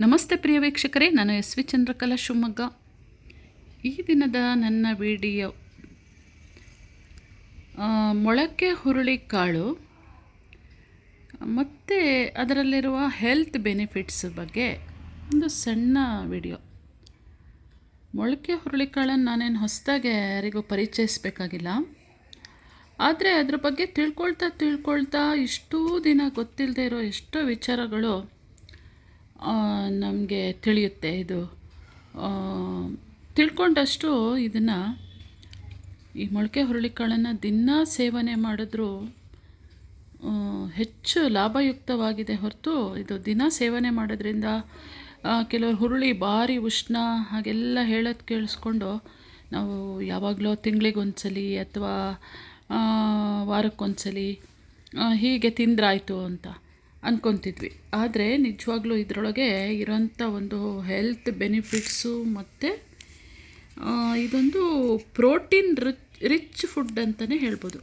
ನಮಸ್ತೆ ಪ್ರಿಯ ವೀಕ್ಷಕರೇ, ನಾನು ಎಸ್ ವಿ ಚಂದ್ರಕಲಾ ಶಿವಮೊಗ್ಗ. ಈ ದಿನದ ನನ್ನ ವಿಡಿಯೋ ಮೊಳಕೆ ಹುರುಳಿಕಾಳು ಮತ್ತು ಅದರಲ್ಲಿರುವ ಹೆಲ್ತ್ ಬೆನಿಫಿಟ್ಸ್ ಬಗ್ಗೆ ಒಂದು ಸಣ್ಣ ವಿಡಿಯೋ. ಮೊಳಕೆ ಹುರುಳಿಕಾಳನ್ನು ನಾನೇನು ಹೊಸದಾಗಿ ಯಾರಿಗೂ ಪರಿಚಯಿಸಬೇಕಾಗಿಲ್ಲ. ಆದರೆ ಅದ್ರ ಬಗ್ಗೆ ತಿಳ್ಕೊಳ್ತಾ ತಿಳ್ಕೊಳ್ತಾ ಇಷ್ಟೂ ದಿನ ಗೊತ್ತಿಲ್ಲದೆ ಇರೋ ಎಷ್ಟೋ ವಿಚಾರಗಳು ನಮಗೆ ತಿಳಿಯುತ್ತೆ ಇದು. ತಿಳ್ಕೊಂಡಷ್ಟು ಇದನ್ನು ಈ ಮೊಳಕೆ ಹುರುಳಿಕಾಳನ್ನು ದಿನಾ ಸೇವನೆ ಮಾಡಿದ್ರೂ ಹೆಚ್ಚು ಲಾಭಯುಕ್ತವಾಗಿದೆ ಹೊರತು ಇದು ದಿನ ಸೇವನೆ ಮಾಡೋದ್ರಿಂದ ಕೆಲವರು ಹುರುಳಿ ಭಾರಿ ಉಷ್ಣ ಹಾಗೆಲ್ಲ ಹೇಳೋದು ಕೇಳಿಸ್ಕೊಂಡು ನಾವು ಯಾವಾಗಲೋ ತಿಂಗಳಿಗೊಂದ್ಸಲಿ ಅಥವಾ ವಾರಕ್ಕೊಂದ್ಸಲಿ ಹೀಗೆ ತಿಂದ್ರಾಯಿತು ಅಂತ. ಅಂದ್ಕೊತಿದ್ವಿ ಆದರೆ ನಿಜವಾಗ್ಲೂ ಇದರೊಳಗೆ ಇರೋಂಥ ಒಂದು ಹೆಲ್ತ್ ಬೆನಿಫಿಟ್ಸು ಮತ್ತು ಇದೊಂದು ಪ್ರೋಟೀನ್ ರಿಚ್ ರಿಚ್ ಫುಡ್ ಅಂತಲೇ ಹೇಳ್ಬೋದು.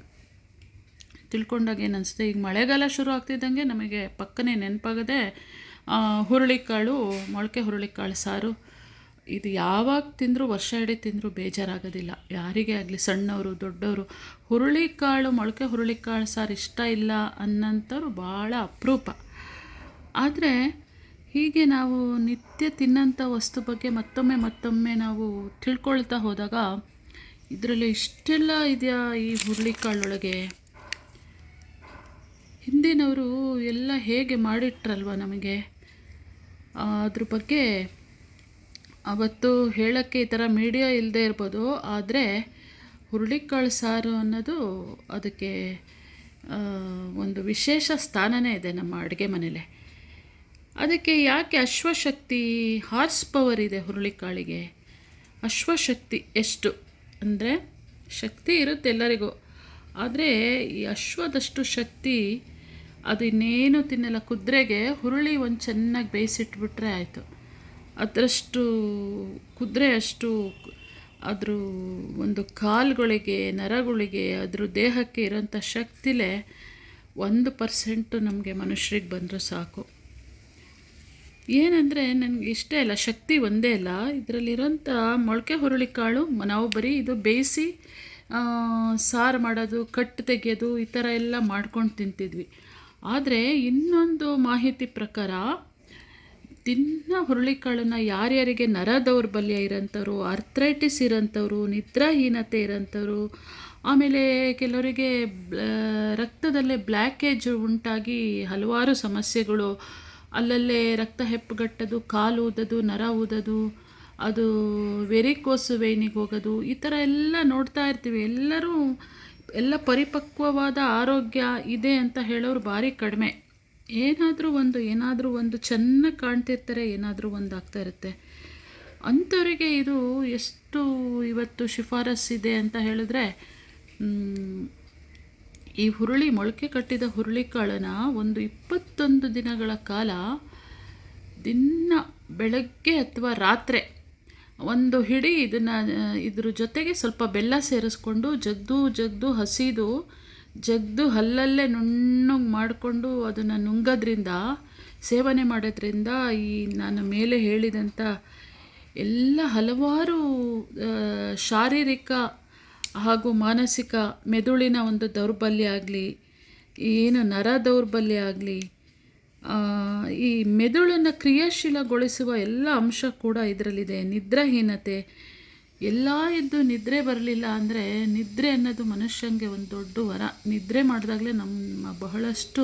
ತಿಳ್ಕೊಂಡಾಗ ಏನು ಅನಿಸುತ್ತೆ ಈಗ ಮಳೆಗಾಲ ಶುರು ಆಗ್ತಿದ್ದಂಗೆ ನಮಗೆ ಪಕ್ಕನೆ ನೆನಪಾಗದೆ ಹುರುಳಿಕಾಳು, ಮೊಳಕೆ ಹುರುಳಿಕಾಳು ಸಾರು ಇದು ಯಾವಾಗ ತಿಂದರೂ, ವರ್ಷ ಇಡೀ ತಿಂದರೂ ಬೇಜಾರಾಗೋದಿಲ್ಲ. ಯಾರಿಗೇ ಆಗಲಿ, ಸಣ್ಣವರು, ದೊಡ್ಡವರು, ಹುರುಳಿಕಾಳು, ಮೊಳಕೆ ಹುರುಳಿಕಾಳು ಸಾರು ಇಷ್ಟ ಇಲ್ಲ ಅನ್ನೋಂಥವ್ರು ಭಾಳ ಅಪರೂಪ. ಆದರೆ ಹೀಗೆ ನಾವು ನಿತ್ಯ ತಿನ್ನೋಂಥ ವಸ್ತು ಬಗ್ಗೆ ಮತ್ತೊಮ್ಮೆ ಮತ್ತೊಮ್ಮೆ ನಾವು ತಿಳ್ಕೊಳ್ತಾ ಹೋದಾಗ ಇದರಲ್ಲಿ ಇಷ್ಟೆಲ್ಲ ಇದೆಯಾ ಈ ಹುರುಳಿಕಾಳೊಳಗೆ? ಹಿಂದಿನವರು ಎಲ್ಲ ಹೇಗೆ ಮಾಡಿಟ್ರಲ್ವ ನಮಗೆ? ಅದ್ರ ಬಗ್ಗೆ ಅವತ್ತು ಹೇಳೋಕ್ಕೆ ಈ ಥರ ಮೀಡಿಯಾ ಇಲ್ಲದೆ ಇರ್ಬೋದು, ಆದರೆ ಹುರುಳಿಕಾಳು ಸಾರು ಅನ್ನೋದು ಅದಕ್ಕೆ ಒಂದು ವಿಶೇಷ ಸ್ಥಾನನೇ ಇದೆ ನಮ್ಮ ಅಡುಗೆ ಮನೇಲೆ. ಅದಕ್ಕೆ ಯಾಕೆ ಅಶ್ವಶಕ್ತಿ ಹಾರ್ಸ್ ಪವರ್ ಇದೆ ಹುರುಳಿಕಾಳಿಗೆ? ಅಶ್ವಶಕ್ತಿ ಎಷ್ಟು? ಅಂದರೆ ಶಕ್ತಿ ಇರುತ್ತೆ ಎಲ್ಲರಿಗೂ, ಆದರೆ ಈ ಅಶ್ವದಷ್ಟು ಶಕ್ತಿ ಅದು ಇನ್ನೇನು ತಿನ್ನಲ್ಲ. ಕುದುರೆಗೆ ಹುರುಳಿ ಒಂದು ಚೆನ್ನಾಗಿ ಬೇಯಿಸಿಟ್ಬಿಟ್ರೆ ಆಯಿತು. ಅದರಷ್ಟು ಕುದುರೆ ಅಷ್ಟು ಅದ್ರ ಒಂದು ಕಾಲುಗಳಿಗೆ, ನರಗಳಿಗೆ, ಅದ್ರ ದೇಹಕ್ಕೆ ಇರೋಂಥ ಶಕ್ತಿಲೇ ಒಂದು ಪರ್ಸೆಂಟು ನಮಗೆ ಮನುಷ್ಯರಿಗೆ ಬಂದರೂ ಸಾಕು. ಏನಂದರೆ ನನಗೆ ಇಷ್ಟೇ ಇಲ್ಲ ಶಕ್ತಿ ಒಂದೇ ಅಲ್ಲ. ಇದರಲ್ಲಿರೋಂಥ ಮೊಳಕೆ ಹುರುಳಿಕಾಳು ನಾವು ಬರೀ ಇದು ಬೇಯಿಸಿ ಸಾರು ಮಾಡೋದು ಕಟ್ಟು ತೆಗೆಯೋದು, ಈ ಥರ ಎಲ್ಲ ಮಾಡ್ಕೊಂಡು ತಿಂತಿದ್ವಿ. ಆದರೆ ಇನ್ನೊಂದು ಮಾಹಿತಿ ಪ್ರಕಾರ ದಿನ ಹುರುಳಿಕಾಳನ್ನು ಯಾರ್ಯಾರಿಗೆ ನರ ದೌರ್ಬಲ್ಯ ಇರೋಂಥವ್ರು ಅರ್ಥ್ರೈಟಿಸ್ ಇರೋಂಥವ್ರು, ನಿದ್ರಾಹೀನತೆ ಇರೋಂಥವ್ರು, ಆಮೇಲೆ ಕೆಲವರಿಗೆ ರಕ್ತದಲ್ಲೇ ಬ್ಲ್ಯಾಕೇಜ್ ಉಂಟಾಗಿ ಹಲವಾರು ಸಮಸ್ಯೆಗಳು. ಅಲ್ಲಲ್ಲೇ ರಕ್ತ ಹೆಪ್ಪುಗಟ್ಟೋದು, ಕಾಲು ಊದೋದು, ನರ ಊದೋದು, ಅದು ವೆರಿಕೋಸು ವೇನಿಗೆ ಹೋಗೋದು, ಈ ಥರ ಎಲ್ಲ ನೋಡ್ತಾ ಇರ್ತೀವಿ. ಎಲ್ಲರೂ ಎಲ್ಲ ಪರಿಪಕ್ವವಾದ ಆರೋಗ್ಯ ಇದೆ ಅಂತ ಹೇಳೋರು ಭಾರಿ ಕಡಿಮೆ. ಏನಾದರೂ ಒಂದು ಏನಾದರೂ ಒಂದು ಚೆನ್ನಾಗಿ ಕಾಣ್ತಿರ್ತಾರೆ, ಏನಾದರೂ ಒಂದು ಆಗ್ತಾ ಇರುತ್ತೆ. ಅಂಥವರಿಗೆ ಇದು ಎಷ್ಟು ಇವತ್ತು ಶಿಫಾರಸ್ಸಿದೆ ಅಂತ ಹೇಳಿದ್ರೆ ಈ ಹುರುಳಿ, ಮೊಳಕೆ ಕಟ್ಟಿದ ಹುರುಳಿಕಾಳನ್ನ ಒಂದು ಇಪ್ಪತ್ತೊಂದು ದಿನಗಳ ಕಾಲ ದಿನ ಬೆಳಗ್ಗೆ ಅಥವಾ ರಾತ್ರಿ ಒಂದು ಹಿಡಿ ಇದನ್ನು, ಇದ್ರ ಜೊತೆಗೆ ಸ್ವಲ್ಪ ಬೆಲ್ಲ ಸೇರಿಸ್ಕೊಂಡು ಜಗ್ದು ಜಗ್ದು ಹಸಿದು ಜಗ್ದು ಹಲ್ಲಲ್ಲೇ ನುಣ್ಣಗೆ ಮಾಡಿಕೊಂಡು ಅದನ್ನು ನುಂಗೋದ್ರಿಂದ, ಸೇವನೆ ಮಾಡೋದ್ರಿಂದ ಈ ನಾನು ಮೇಲೆ ಹೇಳಿದಂಥ ಎಲ್ಲ ಹಲವಾರು ಶಾರೀರಿಕ ಹಾಗೂ ಮಾನಸಿಕ ಮೆದುಳಿನ ಒಂದು ದೌರ್ಬಲ್ಯ ಆಗಲಿ, ಏನು ನರ ದೌರ್ಬಲ್ಯ ಆಗಲಿ ಈ ಮೆದುಳನ್ನು ಕ್ರಿಯಾಶೀಲಗೊಳಿಸುವ ಎಲ್ಲ ಅಂಶ ಕೂಡ ಇದರಲ್ಲಿದೆ. ನಿದ್ರಾಹೀನತೆ ಎಲ್ಲ ಇದ್ದು ನಿದ್ರೆ ಬರಲಿಲ್ಲ ಅಂದರೆ ನಿದ್ರೆ ಅನ್ನೋದು ಮನುಷ್ಯಂಗೆ ಒಂದು ದೊಡ್ಡ ವರ. ನಿದ್ರೆ ಮಾಡಿದಾಗಲೇ ನಮ್ಮ ಬಹಳಷ್ಟು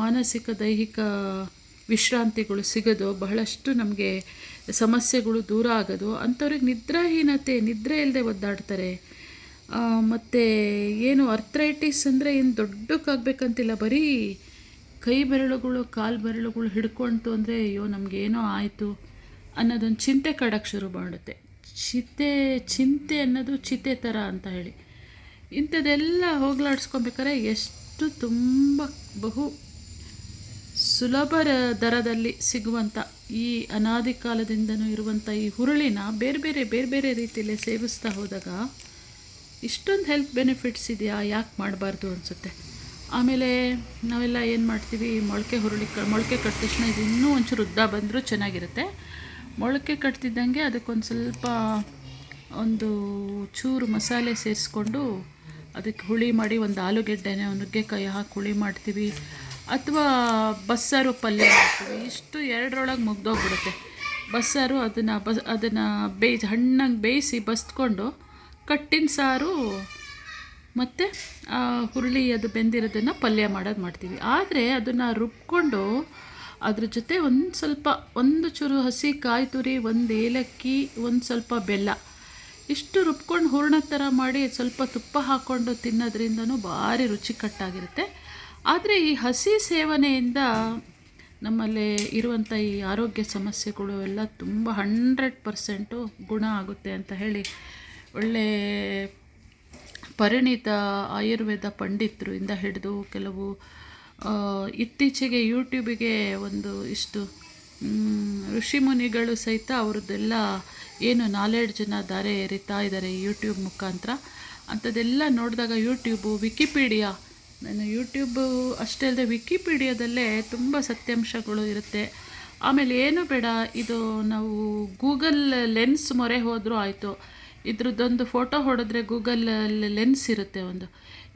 ಮಾನಸಿಕ, ದೈಹಿಕ ವಿಶ್ರಾಂತಿಗಳು ಸಿಗೋದು, ಬಹಳಷ್ಟು ನಮಗೆ ಸಮಸ್ಯೆಗಳು ದೂರ ಆಗೋದು. ಅಂಥವ್ರಿಗೆ ನಿದ್ರಾಹೀನತೆ, ನಿದ್ರೆ ಇಲ್ಲದೆ ಒದ್ದಾಡ್ತಾರೆ. ಮತ್ತು ಏನು ಅರ್ಥ್ರೈಟಿಸ್ ಅಂದರೆ ಏನು ದೊಡ್ಡಕ್ಕಾಗಬೇಕಂತಿಲ್ಲ. ಬರೀ ಕೈ ಬೆರಳುಗಳು, ಕಾಲು ಬೆರಳುಗಳು ಹಿಡ್ಕೊಳ್ತು ಅಂದರೆ ಅಯ್ಯೋ, ನಮಗೇನೋ ಆಯಿತು ಅನ್ನೋದೊಂದು ಚಿಂತೆ ಕಾಡೋಕ್ಕೆ ಶುರು ಮಾಡುತ್ತೆ. ಚಿತೆ, ಚಿಂತೆ ಅನ್ನೋದು ಚಿತೆ ಥರ ಅಂತ ಹೇಳಿ. ಇಂಥದ್ದೆಲ್ಲ ಹೋಗ್ಲಾಡಿಸ್ಕೊಬೇಕಾದ್ರೆ ಎಷ್ಟು ತುಂಬ ಬಹು ಸುಲಭ ದರದಲ್ಲಿ ಸಿಗುವಂಥ ಈ ಅನಾದಿ ಕಾಲದಿಂದನೂ ಇರುವಂಥ ಈ ಹುರುಳಿನ ಬೇರೆ ಬೇರೆ ಬೇರೆ ಬೇರೆ ರೀತಿಯಲ್ಲಿ ಸೇವಿಸ್ತಾ ಹೋದಾಗ ಇಷ್ಟೊಂದು ಹೆಲ್ತ್ ಬೆನಿಫಿಟ್ಸ್ ಇದೆಯಾ? ಯಾಕೆ ಮಾಡಬಾರ್ದು ಅನಿಸುತ್ತೆ. ಆಮೇಲೆ ನಾವೆಲ್ಲ ಏನು ಮಾಡ್ತೀವಿ? ಮೊಳಕೆ ಹುರುಳಿ ಮೊಳಕೆ ಕಟ್ಟಿದ ತಕ್ಷಣ ಇದು ಇನ್ನೂ ಒಂಚೂರು ಉದ್ದ ಬಂದರೂ ಚೆನ್ನಾಗಿರುತ್ತೆ. ಮೊಳಕೆ ಕಟ್ತಿದ್ದಂಗೆ ಅದಕ್ಕೊಂದು ಸ್ವಲ್ಪ ಒಂದು ಚೂರು ಮಸಾಲೆ ಸೇರಿಸ್ಕೊಂಡು ಅದಕ್ಕೆ ಹುಳಿ ಮಾಡಿ ಒಂದು ಆಲೂಗೆಡ್ಡೆನೆ ನುಗ್ಗೆಕಾಯಿ ಹಾಕಿ ಹುಳಿ ಮಾಡ್ತೀವಿ. ಅಥವಾ ಬಸ್ಸಾರು ಪಲ್ಯ ಮಾಡ್ತೀವಿ. ಇಷ್ಟು ಎರಡರೊಳಗೆ ಮುಗ್ದೋಗ್ಬಿಡುತ್ತೆ. ಬಸ್ಸಾರು ಅದನ್ನು ಬಸ್ ಅದನ್ನು ಬೇಯ್ಸಿ, ಹಣ್ಣಂಗೆ ಬೇಯಿಸಿ ಬಸ್ಕೊಂಡು ಕಟ್ಟಿನ ಸಾರು ಮತ್ತು ಹುರುಳಿ ಅದು ಬೆಂದಿರೋದನ್ನು ಪಲ್ಯ ಮಾಡೋದು ಮಾಡ್ತೀವಿ. ಆದರೆ ಅದನ್ನು ರುಬ್ಕೊಂಡು ಅದ್ರ ಜೊತೆ ಒಂದು ಸ್ವಲ್ಪ, ಒಂದು ಚೂರು ಹಸಿ ಕಾಯಿ ತುರಿ, ಒಂದು ಏಲಕ್ಕಿ, ಒಂದು ಸ್ವಲ್ಪ ಬೆಲ್ಲ. ಇಷ್ಟು ರುಬ್ಕೊಂಡು ಹೂರ್ಣ ಥರ ಮಾಡಿ ಸ್ವಲ್ಪ ತುಪ್ಪ ಹಾಕ್ಕೊಂಡು ತಿನ್ನೋದ್ರಿಂದನೂ ಭಾರಿ ರುಚಿಕಟ್ಟಾಗಿರುತ್ತೆ. ಆದರೆ ಈ ಹಸಿ ಸೇವನೆಯಿಂದ ನಮ್ಮಲ್ಲಿ ಇರುವಂಥ ಈ ಆರೋಗ್ಯ ಸಮಸ್ಯೆಗಳು ಎಲ್ಲ ತುಂಬ ಹಂಡ್ರೆಡ್ ಪರ್ಸೆಂಟು ಗುಣ ಆಗುತ್ತೆ ಅಂತ ಹೇಳಿ ಒಳ್ಳೆ ಪರಿಣಿತ ಆಯುರ್ವೇದ ಪಂಡಿತರು ಇಂದ ಹಿಡಿದು ಕೆಲವು ಇತ್ತೀಚೆಗೆ ಯೂಟ್ಯೂಬಿಗೆ ಒಂದು ಇಷ್ಟು ಋಷಿ ಋಷಿಮುನಿಗಳು ಸಹಿತ ಅವ್ರದ್ದೆಲ್ಲ ಏನು ನಾಲೆಡ್ಜನ್ನ ದಾರೆ ಎರಿತಾ ಇದ್ದಾರೆ ಯೂಟ್ಯೂಬ್ ಮುಖಾಂತರ. ಅಂಥದ್ದೆಲ್ಲ ನೋಡಿದಾಗ ಯೂಟ್ಯೂಬು, ವಿಕಿಪೀಡಿಯಾ. ನಾನು ಯೂಟ್ಯೂಬು ಅಷ್ಟೇ ಅಲ್ಲದೆ ವಿಕಿಪೀಡಿಯಾದಲ್ಲೇ ತುಂಬ ಸತ್ಯಾಂಶಗಳು ಇರುತ್ತೆ. ಆಮೇಲೆ ಏನು ಬೇಡ, ಇದು ನಾವು ಗೂಗಲ್ ಲೆನ್ಸ್ ಮೊರೆ ಹೋದರೂ ಆಯಿತು. ಇದ್ರದ್ದೊಂದು ಫೋಟೋ ಹೊಡೆದ್ರೆ ಗೂಗಲ್ ಲೆನ್ಸ್ ಇರುತ್ತೆ ಒಂದು.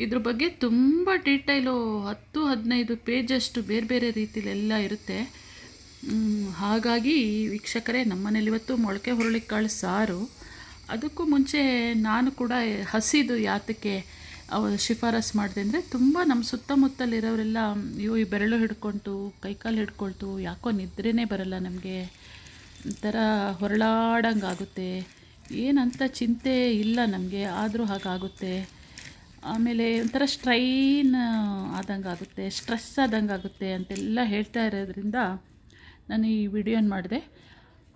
ಇದ್ರ ಬಗ್ಗೆ ತುಂಬ ಡೀಟೈಲು ಹತ್ತು, ಹದಿನೈದು ಪೇಜಷ್ಟು ಬೇರೆ ಬೇರೆ ರೀತಿಲೆಲ್ಲ ಇರುತ್ತೆ. ಹಾಗಾಗಿ ವೀಕ್ಷಕರೇ, ನಮ್ಮನೇಲಿ ಇವತ್ತು ಮೊಳಕೆ ಹುರುಳಿಕಾಳು ಸಾರು. ಅದಕ್ಕೂ ಮುಂಚೆ ನಾನು ಕೂಡ ಹಸಿದು ಯಾತಕ್ಕೆ ಅವ ಶಿಫಾರಸ್ ಮಾಡಿದೆ ಅಂದರೆ ತುಂಬ ನಮ್ಮ ಸುತ್ತಮುತ್ತಲಿರೋರೆಲ್ಲ, ಅಯ್ಯೋ, ಈ ಬೆರಳು ಹಿಡ್ಕೊಳ್ತು ಕೈಕಾಲು ಹಿಡ್ಕೊಳ್ತು, ಯಾಕೋ ನಿದ್ರೆನೇ ಬರಲ್ಲ ನಮಗೆ. ಒಂಥರ ಹೊರಳಾಡಂಗೆ ಆಗುತ್ತೆ ಏನಂತ ಚಿಂತೆ ಇಲ್ಲ ನಮಗೆ, ಆದರೂ ಹಾಗಾಗುತ್ತೆ. ಆಮೇಲೆ ಒಂಥರ ಸ್ಟ್ರೈನ್ ಆದಂಗೆ ಆಗುತ್ತೆ ಸ್ಟ್ರೆಸ್ ಆದಂಗೆ ಆಗುತ್ತೆ ಅಂತೆಲ್ಲ ಹೇಳ್ತಾ ಇರೋದ್ರಿಂದ ನಾನು ಈ ವಿಡಿಯೋನ ಮಾಡಿದೆ,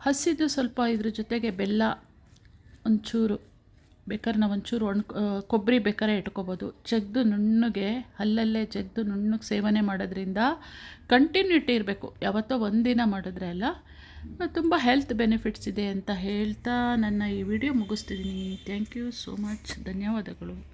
ಹಸಿದು ಸ್ವಲ್ಪ ಇದ್ರ ಜೊತೆಗೆ ಬೆಲ್ಲ ಒಂಚೂರು, ಬೇಕಾದ್ರೆ ನಾವು ಒಂಚೂರು ಒಣ ಕೊಬ್ಬರಿ ಬೇಕಾದ್ರೆ ಇಟ್ಕೋಬೋದು. ಜಗ್ದು ನುಣ್ಣಗೆ ಅಲ್ಲಲ್ಲೇ ಜಗ್ದು ನುಣ್ಣಗೆ ಸೇವನೆ ಮಾಡೋದ್ರಿಂದ ಕಂಟಿನ್ಯೂಟಿ ಇರಬೇಕು. ಯಾವತ್ತೋ ಒಂದಿನ ಮಾಡಿದ್ರೆ ಅಲ್ಲ ತುಂಬ ಹೆಲ್ತ್ ಬೆನಿಫಿಟ್ಸ್ ಇದೆ ಅಂತ ಹೇಳ್ತಾ ನನ್ನ ಈ ವಿಡಿಯೋ ಮುಗಿಸ್ತಿದ್ದೀನಿ ಥ್ಯಾಂಕ್ ಯು ಸೋ ಮಚ್ ಧನ್ಯವಾದಗಳು.